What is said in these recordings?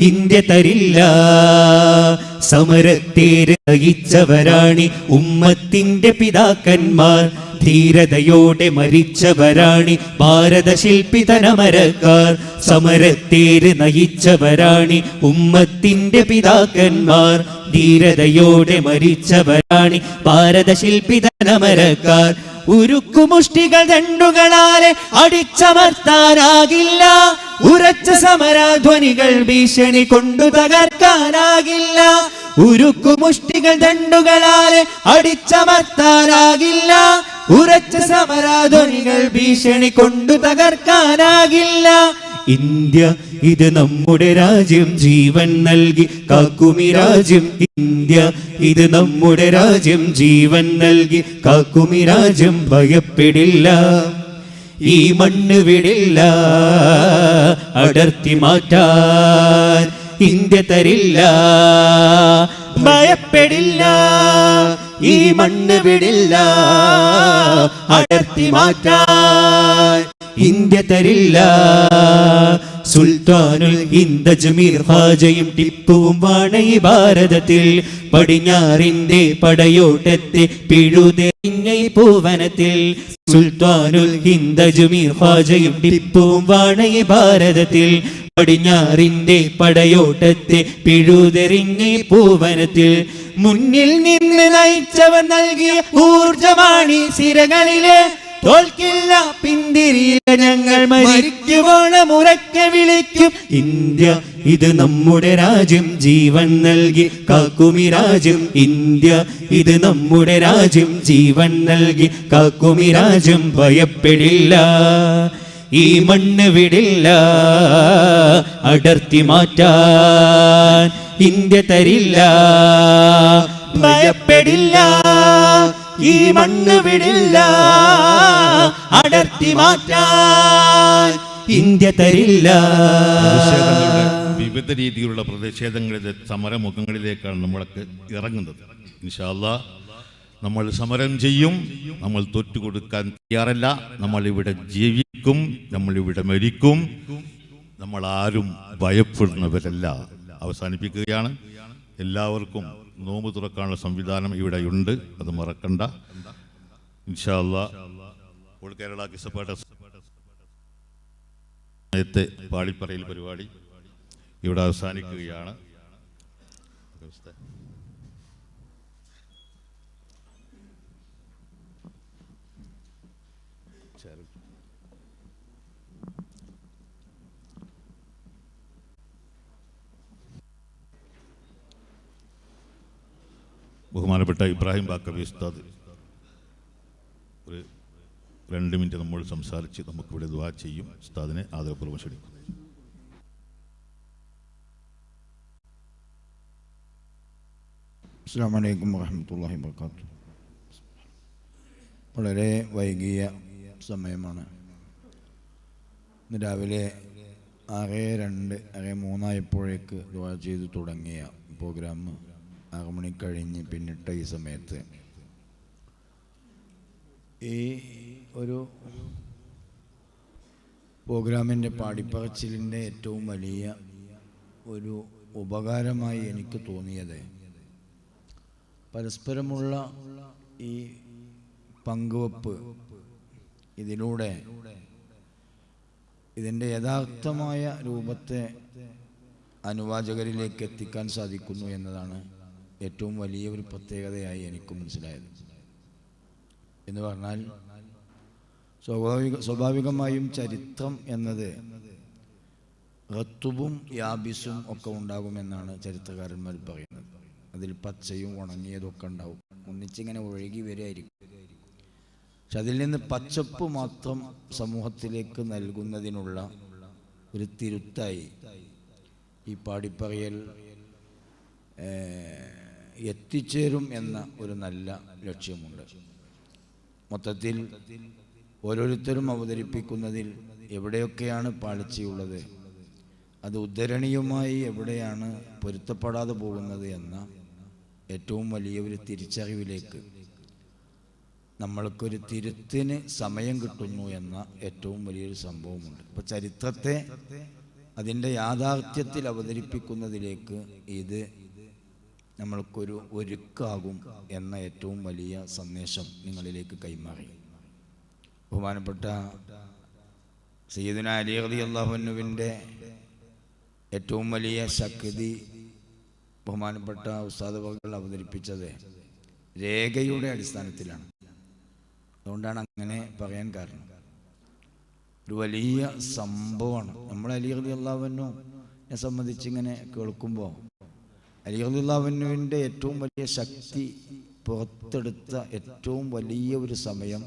India തരില്ല. സമരത്തേര് നയിച്ചവരാണി ഉമ്മത്തിന്റെ പിതാക്കന്മാർ. ധീരതയോടെ മരിച്ചവരാണി ഭാരത ശില്പിതനമരക്കാർ സമരത്തേര് നയിച്ചവരാണി ഉമ്മത്തിന്റെ പിതാക്കന്മാർ. ധീരതയോടെ മരിച്ചവരാണി ഭാരത ശില്പിതനമരക്കാർ ഉരുക്കുമുഷ്ടികൾ ദണ്ടുകളാലെ അടിച്ചമർത്താനാകില്ല. ഉറച്ച സമരാധ്വനികൾ ഭീഷണി കൊണ്ടു തകർക്കാനാകില്ല. ഉരുക്കുമുഷ്ടികൾ ദണ്ടുകളാലെ അടിച്ചമർത്താനാകില്ല. ഉറച്ച സമരാധ്വനികൾ ഭീഷണി കൊണ്ടു തകർക്കാനാകില്ല. ഇന്ത്യ ഇത് നമ്മുടെ രാജ്യം ജീവൻ നൽകി കാക്കുമി രാജ്യം. ഇന്ത്യ ഇത് നമ്മുടെ രാജ്യം ജീവൻ നൽകി കാക്കുമി രാജ്യം ഭയപ്പെടില്ല. ഈ മണ്ണ് വിടില്ല അടർത്തി മാറ്റാൻ ഇന്ത്യ തരില്ല. ഭയപ്പെടില്ല ഈ മണ്ണ് വിടില്ല അടർത്തി മാറ്റാൻ ഇന്ത്യ തരില്ല. സുൽത്താനുൽ ഹിന്ദ് ജമീർ ഹാജയും ടിപ്പുവും വാണ ഈ ഭാരതത്തിൽ. പടിഞ്ഞാറിന്റെ പടയോട്ടത്തെ പിഴുതെറിഞ്ഞ പൂവനത്തിൽ സുൽത്താനുൽ ഹിന്ദ ജമീർ ഹാജയും ടിപ്പുവും വാണ ഈ ഭാരതത്തിൽ. പടിഞ്ഞാറിന്റെ പടയോട്ടത്തെ പിഴുതെറിഞ്ഞ പൂവനത്തിൽ മുന്നിൽ നിന്ന് നയിച്ചവർ നൽകിയ ഊർജമാണി സിരകളിലെ തോൽക്കില്ല പിന്തിരിയില്ല ഞങ്ങൾ മരിക്കുവാണ് ഉറക്കെ വിളിക്കും. ഇന്ത്യ ഇത് നമ്മുടെ രാജ്യം ജീവൻ നൽകി. കാക്കുമി രാജ്യം ഇന്ത്യ ഇത് നമ്മുടെ രാജ്യം ജീവൻ നൽകി. കാക്കുമി രാജ്യം ഭയപ്പെടില്ല ഈ മണ്ണ് വിടില്ല അടർത്തി മാറ്റാൻ ഇന്ത്യ തരില്ല ഭയപ്പെടില്ല. ഈ മണ്ണ് വിടില്ല. അടർത്തി മാറ്റാൻ ഇന്ത്യ തരില്ല. വിവിധ രീതിയിലുള്ള പ്രതിഷേധങ്ങളിലെ സമരമുഖങ്ങളിലേക്കാണ് നമ്മളൊക്കെ ഇറങ്ങുന്നത്. ഇൻഷാല്ല നമ്മൾ സമരം ചെയ്യും. നമ്മൾ തോറ്റുകൊടുക്കാൻ തയ്യാറല്ല. നമ്മൾ ഇവിടെ ജീവിക്കും. നമ്മൾ ഇവിടെ മരിക്കും. നമ്മൾ ആരും ഭയപ്പെടുന്നവരല്ല. അവസാനിപ്പിക്കുകയാണ്. എല്ലാവർക്കും നോമ്പ് തുറക്കാനുള്ള സംവിധാനം ഇവിടെയുണ്ട് അത് മറക്കണ്ട. കേരള സമയത്തെ പാളിപ്പറയിൽ പരിപാടി ഇവിടെ അവസാനിക്കുകയാണ്. ബഹുമാനപ്പെട്ട ഇബ്രാഹിം ബാക്കബി ഉസ്താദ് ഒരു രണ്ട് മിനിറ്റ് നമ്മൾ സംസാരിച്ച് നമുക്കിവിടെ ദുവാ ചെയ്യും. ഉസ്താദിനെ ആദരപൂർവം ക്ഷണിക്കും അസ്സാം വലൈക്കും വർക്കാത്തു വളരെ വൈകിയ സമയമാണ്. ഇന്ന് രാവിലെ ആറ് രണ്ട് ആറ് മൂന്നായപ്പോഴേക്ക് ദുവാ ചെയ്ത് തുടങ്ങിയ പ്രോഗ്രാം. ആറ് കഴിഞ്ഞ് പിന്നിട്ട ഈ സമയത്ത് ഈ ഒരു പ്രോഗ്രാമിന്റെ പാടിപ്പറച്ചിലിന്റെ ഏറ്റവും വലിയ ഒരു ഉപകാരമായി എനിക്ക് തോന്നിയത് പരസ്പരമുള്ള ഈ പങ്കുവപ്പ് ഇതിലൂടെ ഇതിന്റെ യഥാർത്ഥമായ രൂപത്തെ അനുവാചകരിലേക്ക് എത്തിക്കാൻ സാധിക്കുന്നു എന്നതാണ് ഏറ്റവും വലിയ ഒരു പ്രത്യേകതയായി എനിക്ക് മനസ്സിലായത്. എന്ന് പറഞ്ഞാൽ സ്വാഭാവിക സ്വാഭാവികമായും ചരിത്രം എന്നത് റത്തുബും യാബിസും ഒക്കെ ഉണ്ടാകുമെന്നാണ് ചരിത്രകാരന്മാർ പറയുന്നത്. അതിൽ പച്ചയും ഉണങ്ങിയതും ഒക്കെ ഉണ്ടാവും. ഒന്നിച്ചിങ്ങനെ ഒഴുകി വരികയായിരിക്കും. പക്ഷെ അതിൽ നിന്ന് പച്ചപ്പ് മാത്രം സമൂഹത്തിലേക്ക് നൽകുന്നതിനുള്ള ഒരു തിരുത്തായി ഈ പാടിപ്പറയൽ എത്തിച്ചേരും എന്ന ഒരു നല്ല ലക്ഷ്യമുണ്ട്. മൊത്തത്തിൽ ഓരോരുത്തരും അവതരിപ്പിക്കുന്നതിൽ എവിടെയൊക്കെയാണ് പാളിച്ചയുള്ളത്? അത് ഉദ്ധരണീയമായി എവിടെയാണ് പൊരുത്തപ്പെടാതെ പോകുന്നത് എന്ന ഏറ്റവും വലിയ ഒരു തിരിച്ചറിവിലേക്ക് നമ്മൾക്കൊരു തിരുത്തിന് സമയം കിട്ടുന്നു എന്ന ഏറ്റവും വലിയൊരു സംഭവമുണ്ട്. ഇപ്പോൾ ചരിത്രത്തെ അതിന്റെ യാഥാർത്ഥ്യത്തിൽ അവതരിപ്പിക്കുന്നതിലേക്ക് ഇത് നമ്മൾക്കൊരു ഒരുക്കാകും എന്ന ഏറ്റവും വലിയ സന്ദേശം നിങ്ങളിലേക്ക് കൈമാറി. ബഹുമാനപ്പെട്ട സയ്യിദുന അലി അലി അള്ളാഹുനുവിന്റെ ഏറ്റവും വലിയ ശക്തി ബഹുമാനപ്പെട്ട ഉസ്താദ് അവതരിപ്പിച്ചത് രേഖയുടെ അടിസ്ഥാനത്തിലാണ്. അതുകൊണ്ടാണ് അങ്ങനെ പറയാൻ കാരണം. ഒരു വലിയ സംഭവമാണ്. നമ്മൾ അലി അലി അള്ളാഹുവിനെ സംബന്ധിച്ച് ഇങ്ങനെ കേൾക്കുമ്പോൾ അലി അലി ഏറ്റവും വലിയ ശക്തി പുറത്തെടുത്ത ഏറ്റവും വലിയ ഒരു സമയം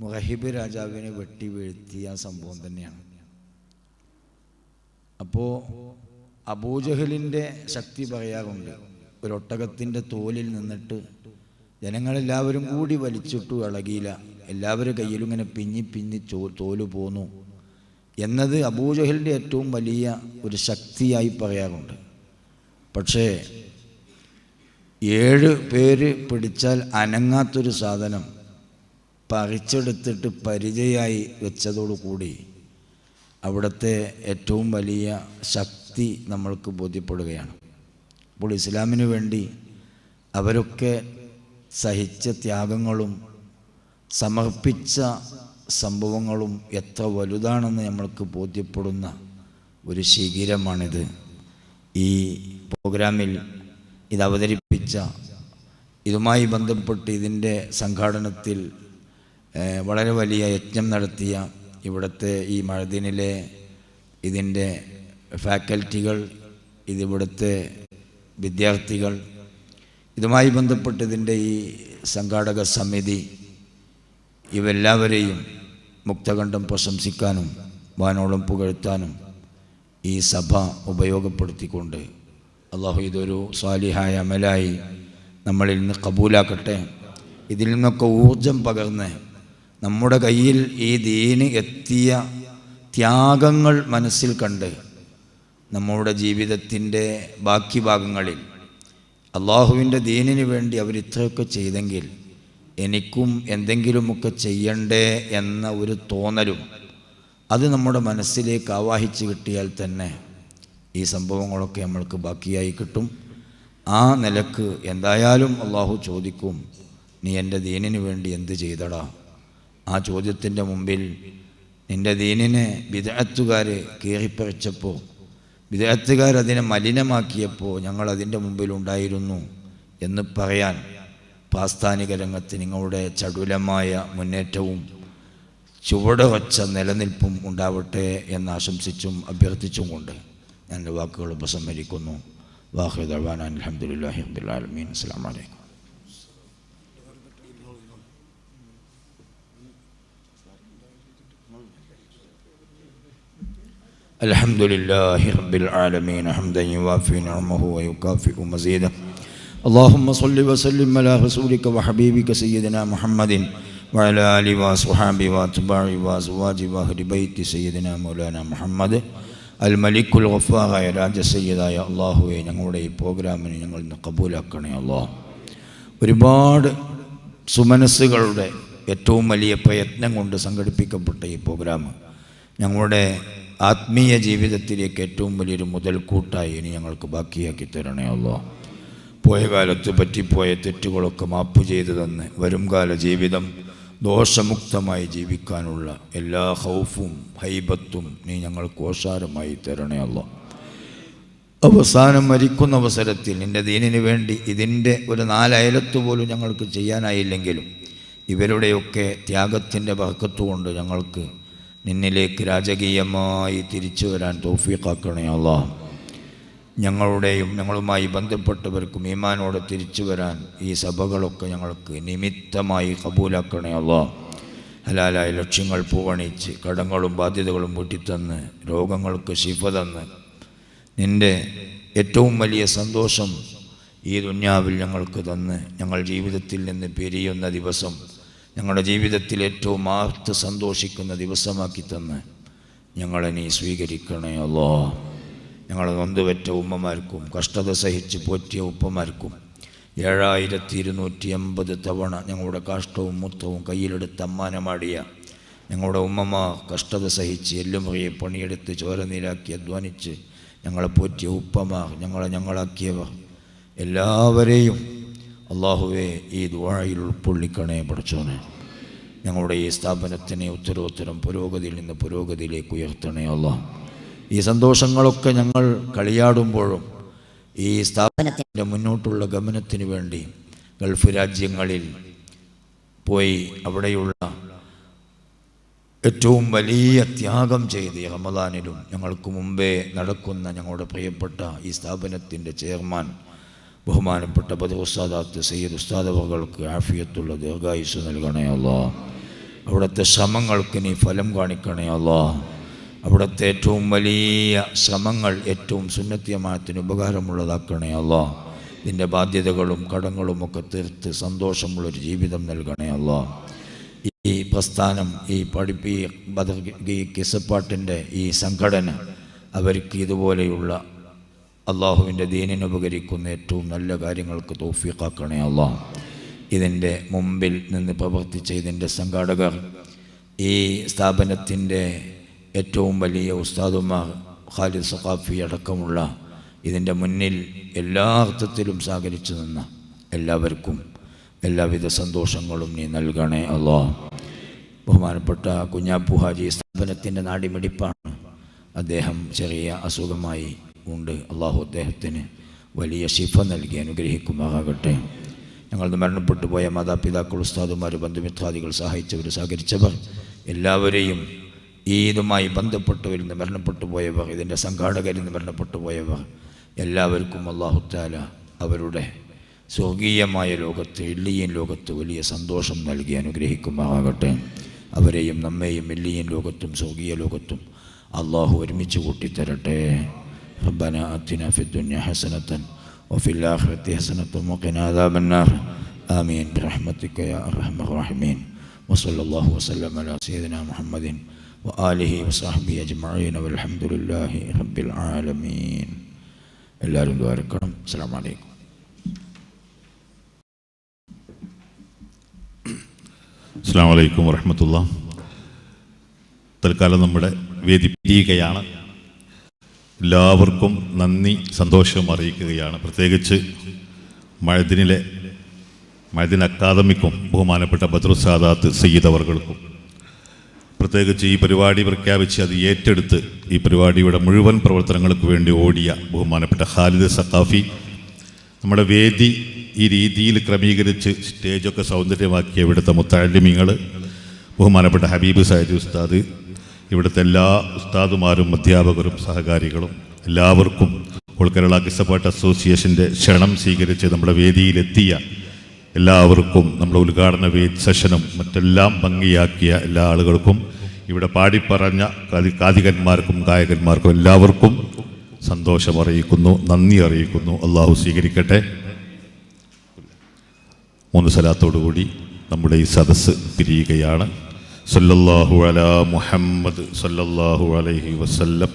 മുഹബ് രാജാവിനെ വെട്ടി വീഴ്ത്തിയ സംഭവം തന്നെയാണ്. അപ്പോൾ അബൂജഹലിന്റെ ശക്തി പറയാറുണ്ട് ഒരു ഒട്ടകത്തിന്റെ തോലിൽ നിന്നിട്ട് ജനങ്ങളെല്ലാവരും കൂടി വലിച്ചിട്ടു ഇളകിയില്ല എല്ലാവരും കയ്യിലും ഇങ്ങനെ പിഞ്ഞി പിഞ്ഞി ചോ തോൽ പോന്നു. എന്നത് അബൂജഹലിന്റെ ഏറ്റവും വലിയ ഒരു ശക്തിയായി പറയാറുണ്ട്. പക്ഷേ ഏഴ് പേര് പിടിച്ചാൽ അനങ്ങാത്തൊരു സാധനം പറിച്ചെടുത്തിട്ട് പരിചയമായി വെച്ചതോടുകൂടി അവിടുത്തെ ഏറ്റവും വലിയ ശക്തി നമ്മൾക്ക് ബോധ്യപ്പെടുകയാണ്. അപ്പോൾ ഇസ്ലാമിന് വേണ്ടി അവരൊക്കെ സഹിച്ച ത്യാഗങ്ങളും സമർപ്പിച്ച സംഭവങ്ങളും എത്ര വലുതാണെന്ന് നമ്മൾക്ക് ബോധ്യപ്പെടുന്ന ഒരു ശിഖിരമാണിത്. ഈ പ്രോഗ്രാമിൽ ഇത് അവതരിപ്പിച്ച ഇതുമായി ബന്ധപ്പെട്ട് ഇതിന്റെ സംഘാടനത്തിൽ വളരെ വലിയ യജ്ഞം നടത്തിയ ഇവിടുത്തെ ഈ മഴദിനിലെ ഇതിന്റെ ഫാക്കൽറ്റികൾ ഇതിവിടുത്തെ വിദ്യാർത്ഥികൾ ഇതുമായി ബന്ധപ്പെട്ട് ഇതിന്റെ ഈ സംഘാടക സമിതി ഇവെല്ലാവരെയും മുക്തകണ്ഠം പ്രശംസിക്കാനും വാനോളം പുകഴ്ത്താനും ഈ സഭ ഉപയോഗപ്പെടുത്തിക്കൊണ്ട് അള്ളാഹു ഇതൊരു സ്വാലിഹായ അമലായി നമ്മളിൽ നിന്ന് കബൂലാക്കട്ടെ. ഇതിൽ നിന്നൊക്കെ ഊർജം പകർന്ന് നമ്മുടെ കയ്യിൽ ഈ ദീന് എത്തിയ ത്യാഗങ്ങൾ മനസ്സിൽ കണ്ട് നമ്മുടെ ജീവിതത്തിന്റെ ബാക്കി ഭാഗങ്ങളിൽ അള്ളാഹുവിന്റെ ദീനിന് വേണ്ടി അവർ ഇത്രയൊക്കെ ചെയ്തെങ്കിൽ എനിക്കും എന്തെങ്കിലുമൊക്കെ ചെയ്യണ്ടേ എന്ന ഒരു തോന്നലും അത് നമ്മുടെ മനസ്സിലേക്ക് ആവാഹിച്ച് കിട്ടിയാൽ തന്നെ ഈ സംഭവങ്ങളൊക്കെ നമ്മൾക്ക് ബാക്കിയായി കിട്ടും. ആ നിലയ്ക്ക് എന്തായാലും അള്ളാഹു ചോദിക്കും നീ എന്റെ ദീനിന് വേണ്ടി എന്ത് ചെയ്തടാ? ആ ചോദ്യത്തിന്റെ മുമ്പിൽ നിന്റെ ദീനിനെ വിദഗ്ധത്തുകാർ കീറിപ്പറിച്ചപ്പോൾ വിദഗ്ധത്തുകാരതിനെ മലിനമാക്കിയപ്പോൾ ഞങ്ങൾ അതിന്റെ മുമ്പിലുണ്ടായിരുന്നു എന്ന് പറയാൻ പ്രാസ്ഥാനിക രംഗത്ത് നിങ്ങളുടെ ചടുലമായ മുന്നേറ്റവും ചുവടുവച്ച നിലനിൽപ്പും ഉണ്ടാവട്ടെ എന്ന് ആശംസിച്ചും അഭ്യർത്ഥിച്ചും കൊണ്ട് ഞാൻ എൻ്റെ വാക്കുകൾ ഉപസംഹരിക്കുന്നു വാഹിദ് അഹ്വാൻ അലഹമുല്ലാഹി അബ്ദുല്ലാലമീൻ അസ്സാം വലൈക്കും الحمد لله رب العالمين حمدا يوافي نعمه ويكافئ مزيده اللهم صل وسلم على رسولك وحبيبك سيدنا محمد وعلى آله وصحبه وأتباعه وأزواجه وأهل بيت سيدنا مولانا محمد الملك الغفار يا രാജ സയ്യിദായ അള്ളാഹുവെ ഞങ്ങളുടെ ഈ പ്രോഗ്രാമിനെ ഞങ്ങൾ ഇന്ന് കബൂലാക്കണേ അള്ളാഹ് ഒരുപാട് സുമനസ്സുകളുടെ ഏറ്റവും വലിയ പ്രയത്നം കൊണ്ട് സംഘടിപ്പിക്കപ്പെട്ട ഈ പ്രോഗ്രാം ഞങ്ങളുടെ ആത്മീയ ജീവിതത്തിലേക്ക് ഏറ്റവും വലിയൊരു മുതൽക്കൂട്ടായി ഇനി ഞങ്ങൾക്ക് ബാക്കിയാക്കി തരണേ അല്ലോ പോയ കാലത്ത് പറ്റിപ്പോയ തെറ്റുകളൊക്കെ മാപ്പ് ചെയ്തു തന്ന് വരും കാല ജീവിതം ദോഷമുക്തമായി ജീവിക്കാനുള്ള എല്ലാ ഹൗഫും ഹൈബത്തും നീ ഞങ്ങൾക്ക് ഓഷാരമായി തരണേ അവസാനം മരിക്കുന്ന അവസരത്തിൽ നിന്റെ ദീനിന് വേണ്ടി ഇതിന്റെ ഒരു നാലയലത്ത് പോലും ഞങ്ങൾക്ക് ചെയ്യാനായില്ലെങ്കിലും ഇവരുടെയൊക്കെ ത്യാഗത്തിന്റെ കൊണ്ട് ഞങ്ങൾക്ക് നിന്നിലേക്ക് രാജകീയമായി തിരിച്ചു വരാൻ തോഫീക്കാക്കണേ അല്ലാ ഞങ്ങളുടെയും ഞങ്ങളുമായി ബന്ധപ്പെട്ടവർക്കും ഈമാനോടെ തിരിച്ചു വരാൻ ഈ സഭകളൊക്കെ ഞങ്ങൾക്ക് നിമിത്തമായി കബൂലാക്കണേ അല്ലാ ഹലാലായ ലക്ഷ്യങ്ങൾ പൂവണിച്ച് കടങ്ങളും ബാധ്യതകളും വീട്ടിത്തന്ന് രോഗങ്ങൾക്ക് ശിഫ തന്ന് നിന്റെ ഏറ്റവും വലിയ സന്തോഷം ഈ ദുന്യാവിൽ ഞങ്ങൾക്ക് തന്ന് ഞങ്ങൾ ജീവിതത്തിൽ നിന്ന് പിരിയുന്ന ദിവസം ഞങ്ങളുടെ ജീവിതത്തിൽ ഏറ്റവും ആർത്ത് സന്തോഷിക്കുന്ന ദിവസമാക്കി തന്ന് ഞങ്ങളെ നീ സ്വീകരിക്കണേ അല്ലോ ഞങ്ങളെ നൊന്തുവറ്റ ഉമ്മമാർക്കും കഷ്ടത സഹിച്ച് പോറ്റിയ ഉപ്പമാർക്കും ഏഴായിരത്തി ഇരുന്നൂറ്റി എൺപത് തവണ ഞങ്ങളുടെ കാഷ്ടവും മുത്തവും കയ്യിലെടുത്ത് അമ്മാനമാടിയ ഞങ്ങളുടെ ഉമ്മമാർ കഷ്ടത സഹിച്ച് എല്ലുമുറിയെ പണിയെടുത്ത് ചോര നീരാക്കി അധ്വാനിച്ച് ഞങ്ങളെ പോറ്റിയ ഉപ്പമാർ ഞങ്ങളെ ഞങ്ങളാക്കിയവർ. എല്ലാവരെയും അള്ളാഹുവെ ഈ ദ്വാഴയിൽ ഉൾക്കൊള്ളിക്കണേ പഠിച്ചോനെ. ഞങ്ങളുടെ ഈ സ്ഥാപനത്തിനെ ഉത്തരോത്തരം പുരോഗതിയിൽ നിന്ന് പുരോഗതിയിലേക്ക് ഉയർത്തണേ അള്ളാഹ്. ഈ സന്തോഷങ്ങളൊക്കെ ഞങ്ങൾ കളിയാടുമ്പോഴും ഈ സ്ഥാപനത്തിന്റെ മുന്നോട്ടുള്ള ഗമനത്തിന് വേണ്ടി ഗൾഫ് രാജ്യങ്ങളിൽ പോയി അവിടെയുള്ള ഏറ്റവും വലിയ ത്യാഗം ചെയ്ത് റമദാനിലും ഞങ്ങൾക്ക് മുമ്പേ നടക്കുന്ന ഞങ്ങളുടെ പ്രിയപ്പെട്ട ഈ സ്ഥാപനത്തിന്റെ ചെയർമാൻ ബഹുമാനപ്പെട്ട ബദർ ഉസ്താദാത്ത് സയ്യിദ് ഉസ്താദവകൾക്ക് ആഫിയത്തുള്ള ദീർഘായുസ് നൽകണേ അള്ളാ. അവിടുത്തെ ശ്രമങ്ങൾക്ക് നീ ഫലം കാണിക്കണേ അല്ലാ അവിടുത്തെ ഏറ്റവും വലിയ ശ്രമങ്ങൾ ഏറ്റവും സുന്നത്യമാനത്തിന് ഉപകാരമുള്ളതാക്കണേ അല്ലോ ഇതിന്റെ ബാധ്യതകളും കടങ്ങളും ഒക്കെ തീർത്ത് സന്തോഷമുള്ളൊരു ജീവിതം നൽകണേ അല്ലോ ഈ പ്രസ്ഥാനം ഈ പഠിപ്പി ബദർ ഈ കിസപ്പാട്ടിന്റെ ഈ സംഘടന അവർക്ക് ഇതുപോലെയുള്ള അള്ളാഹുവിന്റെ ദീനിന് ഉപകരിക്കുന്ന ഏറ്റവും നല്ല കാര്യങ്ങൾക്ക് തോഫീക്കാക്കണേ അല്ലോ ഇതിന്റെ മുമ്പിൽ നിന്ന് പ്രവർത്തിച്ച ഇതിന്റെ സംഘാടകർ ഈ സ്ഥാപനത്തിന്റെ ഏറ്റവും വലിയ ഉസ്താദുമാർ ഖാലിദ് സഖാഫി അടക്കമുള്ള ഇതിന്റെ മുന്നിൽ എല്ലാ അർത്ഥത്തിലും സഹകരിച്ചു നിന്ന എല്ലാവർക്കും എല്ലാവിധ സന്തോഷങ്ങളും നീ നൽകണേ അല്ലോ ബഹുമാനപ്പെട്ട കുഞ്ഞാപ്പു ഹാജി സ്ഥാപനത്തിന്റെ നാടിമിടിപ്പാണ് അദ്ദേഹം ചെറിയ അസുഖമായി ഉണ്ട്. അള്ളാഹു അദ്ദേഹത്തിന് വലിയ ശിഫ നൽകി അനുഗ്രഹിക്കുമാകട്ടെ ഞങ്ങൾ മരണപ്പെട്ടു പോയ മാതാപിതാക്കൾ ഉസ്താദുമാർ ബന്ധുമിത്രാദികൾ സഹായിച്ചവർ സഹകരിച്ചവർ എല്ലാവരെയും ഈ ഇതുമായി ബന്ധപ്പെട്ടവരിൽ നിന്ന് മരണപ്പെട്ടു പോയവർ ഇതിൻ്റെ സംഘാടകരിൽ നിന്ന് മരണപ്പെട്ടു പോയവർ എല്ലാവർക്കും അള്ളാഹുത്താല അവരുടെ സ്വർഗീയമായ ലോകത്ത് എല്ലിയൻ ലോകത്ത് വലിയ സന്തോഷം നൽകി അനുഗ്രഹിക്കുമാറാകട്ടെ അവരെയും നമ്മെയും എല്ലിയൻ ലോകത്തും സ്വർഗീയ ലോകത്തും അള്ളാഹു ഒരുമിച്ച് കൂട്ടിത്തരട്ടെ ربنا آتنا في الدنيا حسنة وفي الآخرة حسنة وقنا عذاب النار آمين برحمتك يا أرحم الراحمين وصلى الله وسلم على سيدنا محمد وآله وصحبه أجمعين والحمد لله رب العالمين എല്ലാവരും ദ്വാരക്കണം അസ്സാം വലൈക്കും അസ്സാം വലൈക്കും വറഹമത്തുള്ള തൽക്കാലം നമ്മുടെ വേദി പിരിയുകയാണ് എല്ലാവർക്കും നന്ദി സന്തോഷവും അറിയിക്കുകയാണ് പ്രത്യേകിച്ച് മഴദിനിലെ മഴദിൻ അക്കാദമിക്കും ബഹുമാനപ്പെട്ട ബദ്രു സാദാത്ത് സയ്യിദ് അവർകൾക്കും പ്രത്യേകിച്ച് ഈ പരിപാടി പ്രഖ്യാപിച്ച് അത് ഏറ്റെടുത്ത് ഈ പരിപാടിയുടെ മുഴുവൻ പ്രവർത്തനങ്ങൾക്ക് വേണ്ടി ഓടിയ ബഹുമാനപ്പെട്ട ഖാലിദ് സഖാഫി നമ്മുടെ വേദി ഈ രീതിയിൽ ക്രമീകരിച്ച് സ്റ്റേജൊക്കെ സൗന്ദര്യമാക്കിയ ഇവിടുത്തെ മുത്താലിമിങ്ങൾ ബഹുമാനപ്പെട്ട ഹബീബ് സൈദ് ഉസ്താദ് ഇവിടുത്തെ എല്ലാ ഉസ്താദുമാരും അധ്യാപകരും സഹകാരികളും എല്ലാവർക്കും ഓൾ കേരള കിസപ്പാട്ട് അസോസിയേഷന്റെ ക്ഷണം സ്വീകരിച്ച് നമ്മുടെ വേദിയിലെത്തിയ എല്ലാവർക്കും നമ്മുടെ ഉദ്ഘാടന സെഷനും മറ്റെല്ലാം ഭംഗിയാക്കിയ എല്ലാ ആളുകൾക്കും ഇവിടെ പാടിപ്പറഞ്ഞ കാതി കാതികന്മാർക്കും ഗായകന്മാർക്കും എല്ലാവർക്കും സന്തോഷം അറിയിക്കുന്നു നന്ദി അറിയിക്കുന്നു. അള്ളാഹു സ്വീകരിക്കട്ടെ. മൂന്ന് സ്ഥലത്തോടുകൂടി നമ്മുടെ ഈ സദസ്സ് പിരിയുകയാണ്. സല്ലല്ലാഹു അല മുഹമ്മദ് സല്ലല്ലാഹു അലൈഹി വസല്ലം.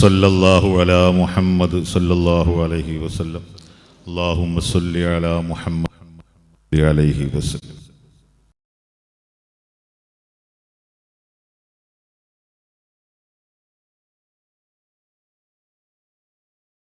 സല്ലല്ലാഹു അല മുഹമ്മദ് സല്ലല്ലാഹു അലൈഹി വസല്ലം. അള്ളാഹു സല്ലി അല മുഹമ്മദ് അലൈഹി വസല്ലം.